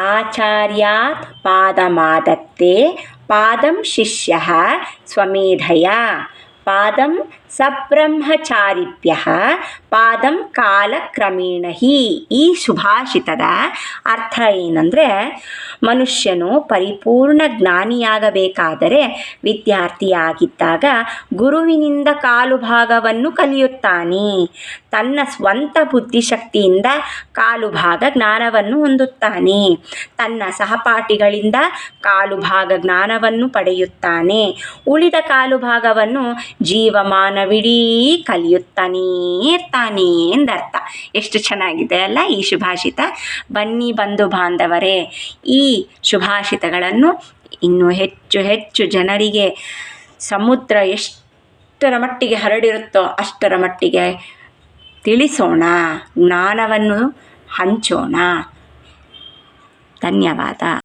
ಆಚಾರ್ಯಾತ್ ಪಾದಮಾದತ್ತೆ ಪಾದಂ ಶಿಷ್ಯ ಸ್ವಮೇಧಯ. ಪಾದಂ ಸಬ್ರಹ್ಮಚಾರಿಭ್ಯ ಪಾದಂ ಕಾಲಕ್ರಮೇಣ ಹಿ. ಈ ಸುಭಾಷಿತದ ಅರ್ಥ ಏನಂದರೆ ಮನುಷ್ಯನು ಪರಿಪೂರ್ಣ ಜ್ಞಾನಿಯಾಗಬೇಕಾದರೆ ವಿದ್ಯಾರ್ಥಿಯಾಗಿದ್ದಾಗ ಗುರುವಿನಿಂದ ಕಾಲು ಭಾಗವನ್ನು ಕಲಿಯುತ್ತಾನೆ. ತನ್ನ ಸ್ವಂತ ಬುದ್ಧಿಶಕ್ತಿಯಿಂದ ಕಾಲು ಭಾಗ ಜ್ಞಾನವನ್ನು ಹೊಂದುತ್ತಾನೆ. ತನ್ನ ಸಹಪಾಠಿಗಳಿಂದ ಕಾಲು ಭಾಗ ಜ್ಞಾನವನ್ನು ಪಡೆಯುತ್ತಾನೆ. ಉಳಿದ ಕಾಲು ಭಾಗವನ್ನು ಜೀವಮಾನವಿಡೀ ಕಲಿಯುತ್ತಾನೇ ಇರ್ತಾನೆ ಎಂದರ್ಥ. ಎಷ್ಟು ಚೆನ್ನಾಗಿದೆ ಅಲ್ಲ ಈ ಶುಭಾಷಿತ ಬನ್ನಿ ಬಂಧು ಬಾಂಧವರೇ, ಈ ಸುಭಾಷಿತಗಳನ್ನು ಇನ್ನೂ ಹೆಚ್ಚು ಹೆಚ್ಚು ಜನರಿಗೆ ಸಮುದ್ರ ಎಷ್ಟರ ಮಟ್ಟಿಗೆ ಹರಡಿರುತ್ತೋ ಅಷ್ಟರ ಮಟ್ಟಿಗೆ ತಿಳಿಸೋಣ. ಜ್ಞಾನವನ್ನು ಹಂಚೋಣ. ಧನ್ಯವಾದ.